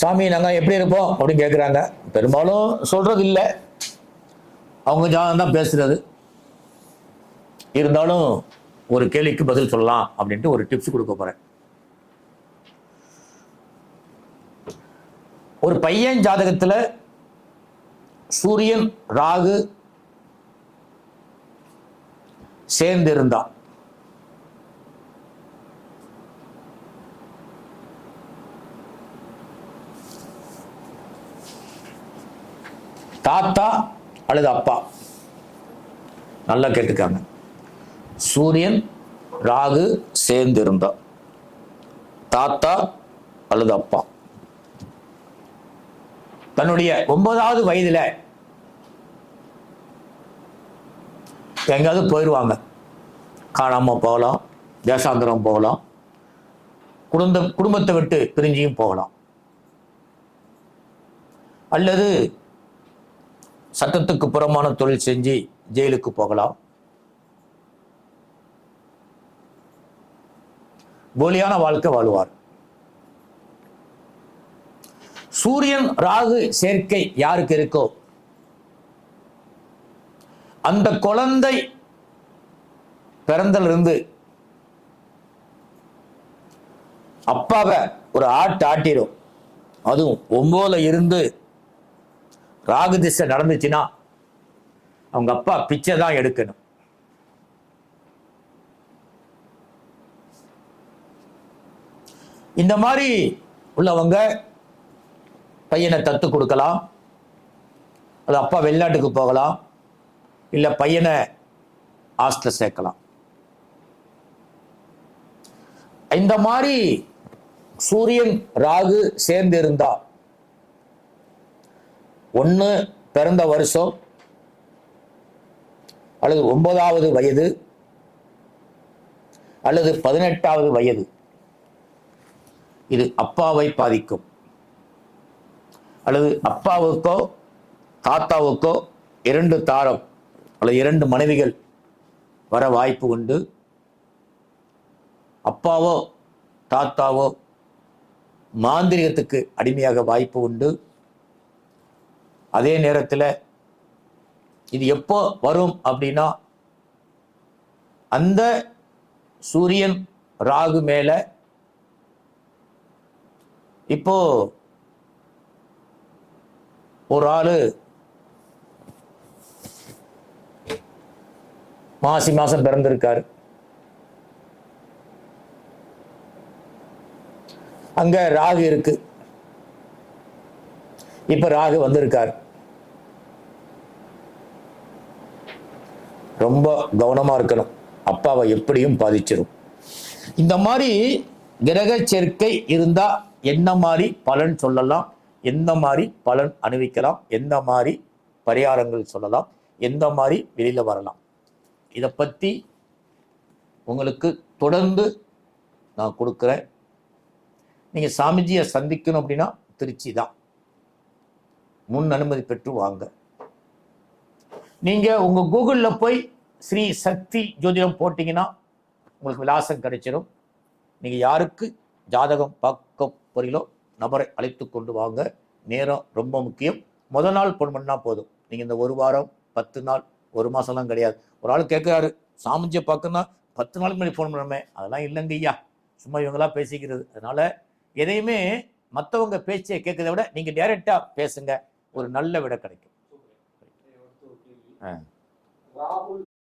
சாமி நாங்கள் எப்படி இருப்போம்? அப்படின்னு கேட்குறாங்க பெரும்பாலும் சொல்றது இல்லை அவங்க ஜாதகம் தான் பேசுறது. இருந்தாலும் ஒரு கேள்விக்கு பதில் சொல்லலாம் அப்படின்ட்டு ஒரு டிப்ஸ் கொடுக்க போறேன். ஒரு பையன் ஜாதகத்துல சூரியன் ராகு சேர்ந்து இருந்தா தாத்தா அல்லது அப்பா? நல்லா கேட்டுக்காங்க. சூரியன் ராகு சேர்ந்து இருந்தா தாத்தா அல்லது அப்பா? தன்னுடைய ஒன்பதாவது வயதுல எங்கேயாவது போயிடுவாங்க காணாம போகலாம் தேசாந்திரம் போகலாம் குடும்பம் குடும்பத்தை விட்டு பிரிஞ்சியும் போகலாம். அல்லது சட்டத்துக்கு புறமான தொழில் செஞ்சு ஜெயிலுக்கு போகலாம். போலியான வாழ்க்கை வாழ்வார். சூரியன் ராகு சேர்க்கை யாருக்கு இருக்கோ அந்த குழந்தை பிறந்திலிருந்து அப்பாவை ஒரு ஆட்டு ஆட்டிடும் அதுவும் ஒம்போல இருந்து ராகு திசை நடந்துச்சுன்னா அவங்க அப்பா பிச்சை தான் எடுக்கணும். இந்த மாதிரி உள்ளவங்க பையனை தத்து கொடுக்கலாம். அது அப்பா வெளிநாட்டுக்கு போகலாம். இல்லை பையனை ஹாஸ்டல் சேர்க்கலாம். இந்த மாதிரி சூரியன் ராகு சேர்ந்து இருந்தா ஒன்று பிறந்த வருஷம் அல்லது ஒன்பதாவது வயது அல்லது பதினெட்டாவது வயது. இது அப்பாவை பாதிக்கும். அல்லது அப்பாவுக்கோ தாத்தாவுக்கோ இரண்டு தாரம் அல்லது இரண்டு மனைவிகள் வர வாய்ப்பு உண்டு. அப்பாவோ தாத்தாவோ மாந்திரிகத்துக்கு அடிமையாக வாய்ப்பு உண்டு. அதே நேரத்தில் இது எப்போ வரும் அப்படின்னா அந்த சூரியன் ராகு மேல இப்போ ஒரு ஆளு மாசி மாசம் பிறந்திருக்காரு. அங்க ராகு இருக்கு. இப்ப ராகு வந்திருக்காரு. ரொம்ப கவனமா இருக்கணும். அப்பாவை எப்படியும் பாதிச்சிடும் இந்த மாதிரி கிரக சேர்க்கை இருந்தா என்ன மாதிரி பலன் சொல்லலாம்? எந்த மாதிரி பலன் அணிவிக்கலாம் எந்த மாதிரி பரிகாரங்கள் சொல்லலாம்? எந்த மாதிரி வெளியில வரலாம்? இதை பத்தி உங்களுக்கு தொடர்ந்து நான் கொடுக்குறேன். நீங்க சாமிஜியை சந்திக்கணும் அப்படின்னா திருச்சி தான். முன் அனுமதி பெற்று வாங்க. நீங்க உங்க கூகுளில் போய் ஸ்ரீ சக்தி ஜோதிடம் போட்டிங்கன்னா உங்களுக்கு விலாசம் கிடைச்சிடும் நீங்கள் யாருக்கு ஜாதகம் பார்க்க போறீங்களோ நபரை அழைத்து கொண்டு வாங்க. நேரம் ரொம்ப முக்கியம். முதல் நாள் ஃபோன் பண்ணால் போதும். நீங்கள் இந்த ஒரு வாரம் பத்து நாள் ஒரு மாதம்லாம் கிடையாது. ஒரு ஆள் கேட்குறாரு சாமிஜியை பார்க்கணும்னா பத்து நாளுக்கு முன்னாடி ஃபோன் பண்ணணுமே. அதெல்லாம் இல்லைங்க ஐயா. சும்மா இவங்களாம் பேசிக்கிறது. அதனால் எதையுமே மற்றவங்க பேச்சை கேட்கறத விட நீங்கள் டைரெக்டாக பேசுங்க. ஒரு நல்ல விட கிடைக்கும். 嗯